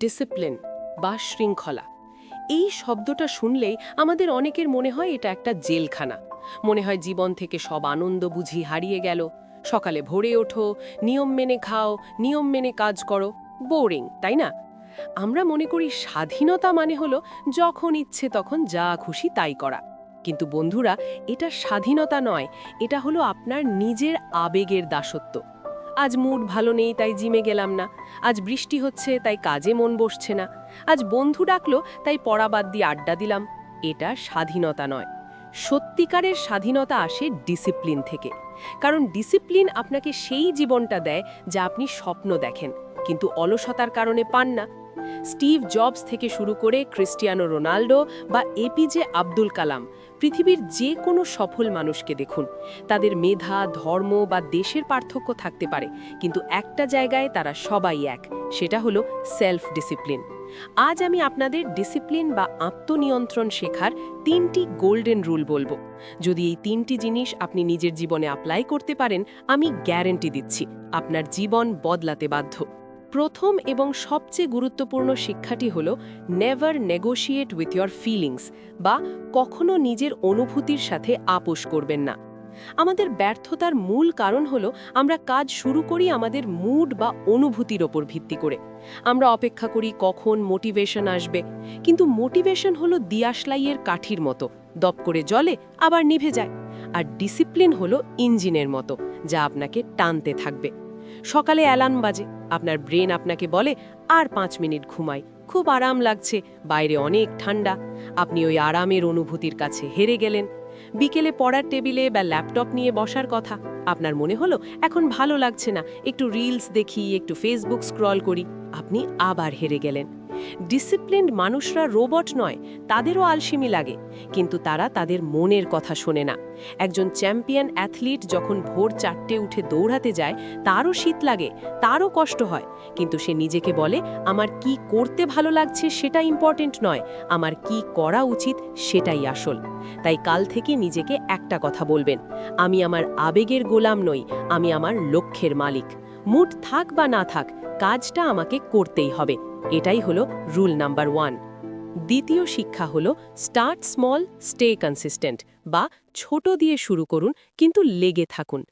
Discipline বা শৃঙ্খলা। এই শব্দটা শুনলেই আমাদের অনেকের মনে হয় এটা একটা জেলখানা। মনে হয় জীবন থেকে সব আনন্দ বুঝি হারিয়ে গেল। সকালে ভোরে ওঠো, নিয়ম মেনে খাও, নিয়ম মেনে কাজ করো। বোরিং, তাই না? আমরা মনে করি স্বাধীনতা মানে হলো যখন ইচ্ছে তখন যা খুশি তাই করা। কিন্তু বন্ধুরা, এটা স্বাধীনতা নয়। এটা হলো আপনার নিজের আবেগের দাসত্ব। আজ মুড ভালো নেই, তাই জিমে গেলাম না। আজ বৃষ্টি হচ্ছে, তাই কাজে মন বসছে না। আজ বন্ধু ডাকলো, তাই পড়া বাদ দিয়ে আড্ডা দিলাম। এটা স্বাধীনতা নয়। সত্যিকারের স্বাধীনতা আসে ডিসিপ্লিন থেকে। কারণ ডিসিপ্লিন আপনাকে সেই জীবনটা দেয় যা আপনি স্বপ্ন দেখেন। কিন্তু অলসতার কারণে পান না। স্টিভ জবস থেকে শুরু করে ক্রিস্টিয়ানো রোনাল্ডো বা এপিজে আব্দুল কালাম, পৃথিবীর যে কোনো সফল মানুষকে দেখুন। তাদের মেধা, ধর্ম বা দেশের পার্থক্য থাকতে পারে, কিন্তু একটা জায়গায় তারা সবাই এক, সেটা হলো সেলফ ডিসিপ্লিন আজ আমি আপনাদের ডিসিপ্লিন বা আত্মনিয়ন্ত্রণ শেখার তিনটি গোল্ডেন রুল বলব। যদি এই তিনটি জিনিস আপনি নিজের জীবনে অ্যাপ্লাই করতে পারেন, আমি গ্যারেন্টি দিচ্ছি, আপনার জীবন বদলাতে বাধ্য। প্রথম এবং সবচেয়ে গুরুত্বপূর্ণ শিক্ষাটি হল never negotiate with your feelings বা কখনো নিজের অনুভূতির সাথে আপোষ করবেন না। আমাদের ব্যর্থতার মূল কারণ হলো আমরা কাজ শুরু করি আমাদের মুড বা অনুভূতির ওপর ভিত্তি করে। আমরা অপেক্ষা করি কখন মোটিভেশন আসবে, কিন্তু মোটিভেশন হলো দিয়াশলাইয়ের কাঠির মতো, দপ করে জলে আবার নিভে যায়। আর ডিসিপ্লিন হলো ইঞ্জিনের মতো, যা আপনাকে টানতে থাকবে। সকালে অ্যালার্ম বাজে। আপনার ব্রেন আপনাকে বলে, আর পাঁচ মিনিট ঘুমাই। খুব আরাম লাগছে, বাইরে অনেক ঠান্ডা। আপনি ওই আরামের অনুভূতির কাছে হেরে গেলেন। বিকেলে পড়ার টেবিলে বা ল্যাপটপ নিয়ে বসার কথা। আপনার মনে হলো, এখন ভালো লাগছে না, একটু রিলস দেখি, একটু ফেসবুক স্ক্রল করি। আপনি আবার হেরে গেলেন। ডিসিপ্লিনড মানুষরা রোবট নয়, তাদেরও আলসিমি লাগে। কিন্তু তারা তাদের মনের কথা শোনে না। একজন চ্যাম্পিয়ন অ্যাথলিট যখন ভোর চারটে উঠে দৌড়াতে যায়, তারও শীত লাগে, তারও কষ্ট হয়। কিন্তু সে নিজেকে বলে, আমার কি করতে ভালো লাগছে সেটা ইম্পর্টেন্ট নয়, আমার কি করা উচিত সেটাই আসল। তাই কাল থেকে নিজেকে একটা কথা বলবেন, আমি আমার আবেগের গোলাম নই, আমি আমার লক্ষ্যের মালিক। মুড থাক বা না থাক, কাজটা আমাকে করতেই হবে। এটাই হলো রুল নাম্বার ওয়ান। দ্বিতীয় শিক্ষা হলো স্টার্ট স্মল, স্টে কনসিস্টেন্ট বা ছোট দিয়ে শুরু করুন, কিন্তু লেগে থাকুন।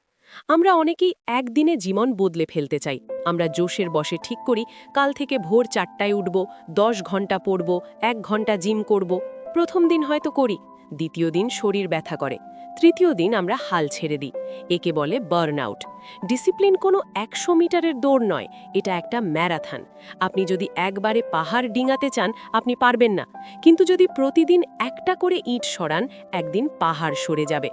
আমরা অনেকেই একদিনে জীবন বদলে ফেলতে চাই। আমরা জোশের বসে ঠিক করি, কাল থেকে ভোর চারটায় উঠব, দশ ঘণ্টা পড়ব, এক ঘণ্টা জিম করব। প্রথম দিন হয়তো করি দ্বিতীয় দিন শরীর ব্যথা করে, তৃতীয় দিন আমরা হাল ছেড়ে দিই, একে বলে বার্ন আউট ডিসিপ্লিন কোনো একশো মিটারের দৌড় নয়, এটা একটা ম্যারাথন। আপনি যদি একবারে পাহাড় ডিঙাতে চান, আপনি পারবেন না। কিন্তু যদি প্রতিদিন একটা করে ইট সরান, একদিন পাহাড় সরে যাবে।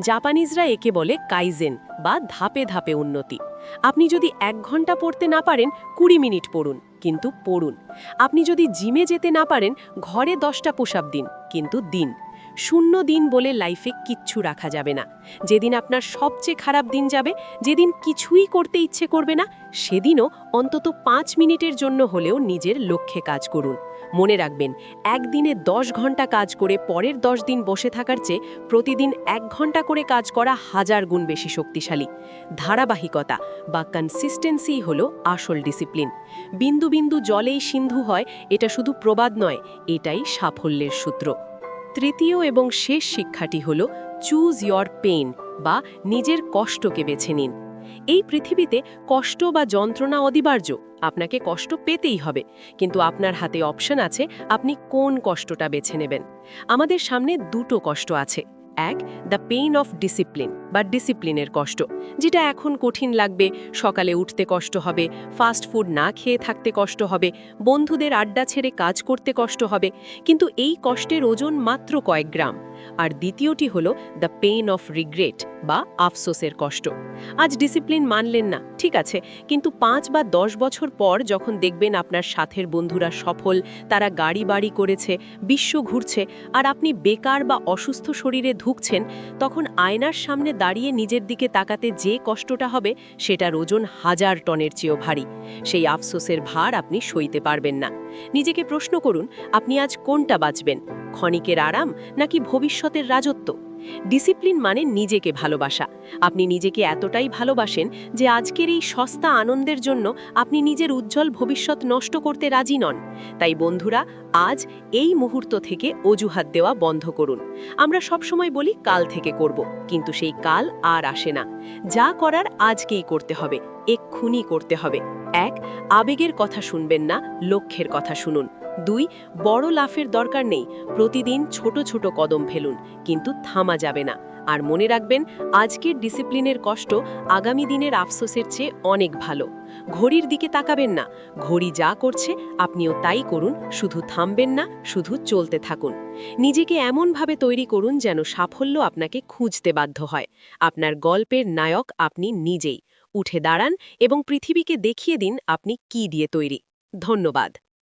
জাপানিজরা একে বলে কাইজেন বা ধাপে ধাপে উন্নতি। আপনি যদি এক ঘণ্টা পড়তে না পারেন, কুড়ি মিনিট পড়ুন, কিন্তু পড়ুন। আপনি যদি জিমে যেতে না পারেন, ঘরে দশটা পোশাব দিন, কিন্তু দিন। শূন্য দিন বলে লাইফে কিচ্ছু রাখা যাবে না। যেদিন আপনার সবচেয়ে খারাপ দিন যাবে, যেদিন কিছুই করতে ইচ্ছে করবে না, সেদিনও অন্তত পাঁচ মিনিটের জন্য হলেও নিজের লক্ষ্যে কাজ করুন। মনে রাখবেন, একদিনে দশ ঘণ্টা কাজ করে পরের দশ দিন বসে থাকার চেয়ে প্রতিদিন এক ঘণ্টা করে কাজ করা হাজার গুণ বেশি শক্তিশালী। ধারাবাহিকতা বা কনসিস্টেন্সি হল আসল ডিসিপ্লিন বিন্দু বিন্দু জলেই সিন্ধু হয়, এটা শুধু প্রবাদ নয়, এটাই সাফল্যের সূত্র। তৃতীয় এবং শেষ শিক্ষাটি হল চুজ ইয়র পেইন বা নিজের কষ্টকে বেছে নিন। এই পৃথিবীতে কষ্ট বা যন্ত্রণা অদিবার্য আপনাকে কষ্ট পেতেই হবে, কিন্তু আপনার হাতে অপশন আছে আপনি কোন কষ্টটা বেছে নেবেন। আমাদের সামনে দুটো কষ্ট আছে। এক দ্য পেইন অফ ডিসিপ্লিন বা ডিসিপ্লিনের কষ্ট, যেটা এখন কঠিন লাগবে, সকালে উঠতে কষ্ট হবে ফাস্ট ফুড না খেয়ে থাকতে কষ্ট হবে, বন্ধুদের আড্ডা ছেড়ে কাজ করতে কষ্ট হবে, কিন্তু এই কষ্টের ওজন মাত্র কয়েক গ্রাম। আর দ্বিতীয়টি হলো দ্য পেইন অফ রিগ্রেট বা আফসোসের কষ্ট। আজ ডিসিপ্লিন মানলেন না, ঠিক আছে, কিন্তু পাঁচ বা দশ বছর পর যখন দেখবেন আপনার সাথের বন্ধুরা সফল, তারা গাড়ি বাড়ি করেছে, বিশ্ব ঘুরছে, আর আপনি বেকার বা অসুস্থ শরীরে ধুকছেন, তখন আয়নার সামনে দাঁড়িয়ে নিজের দিকে তাকাতে যে কষ্টটা হবে, সেটার ওজন হাজার টনের চেয়েও ভারী। সেই আফসোসের ভার আপনি সইতে পারবেন না। নিজেকে প্রশ্ন করুন, আপনি আজ কোনটা বাঁচবেন, ক্ষণিকের আরাম, নাকি ভবিষ্যতের রাজত্ব। ডিসিপ্লিন মানে নিজেকে ভালোবাসা। আপনি নিজেকে এতটাই ভালোবাসেন যে আজকের এই সস্তা আনন্দের জন্য আপনি নিজের উজ্জ্বল ভবিষ্যৎ নষ্ট করতে রাজি নন। তাই বন্ধুরা, আজ এই মুহূর্ত থেকে অজুহাত দেওয়া বন্ধ করুন। আমরা সবসময় বলি, কাল থেকে করব। কিন্তু সেই কাল আর আসে না। যা করার আজকেই করতে হবে। এক্ষুনি করতে হবে। এক, আবেগের কথা শুনবেন না, লক্ষ্যের কথা শুনুন। দুই, বড় লাফের দরকার নেই। প্রতিদিন ছোট ছোট কদম ফেলুন, কিন্তু থামা যাবে না। আর মনে রাখবেন, আজকের ডিসিপ্লিনের কষ্ট আগামী দিনের আফসোসের চেয়ে অনেক ভালো। ঘড়ির দিকে তাকাবেন না। ঘড়ি যা করছে, আপনিও তাই করুন। শুধু থামবেন না, শুধু চলতে থাকুন। নিজেকে এমনভাবে তৈরি করুন যেন সাফল্য আপনাকে খুঁজতে বাধ্য হয়। আপনার গল্পের নায়ক আপনি নিজেই। উঠে দাঁড়ান এবং পৃথিবীকে দেখিয়ে দিন আপনি কি দিয়ে তৈরি। ধন্যবাদ।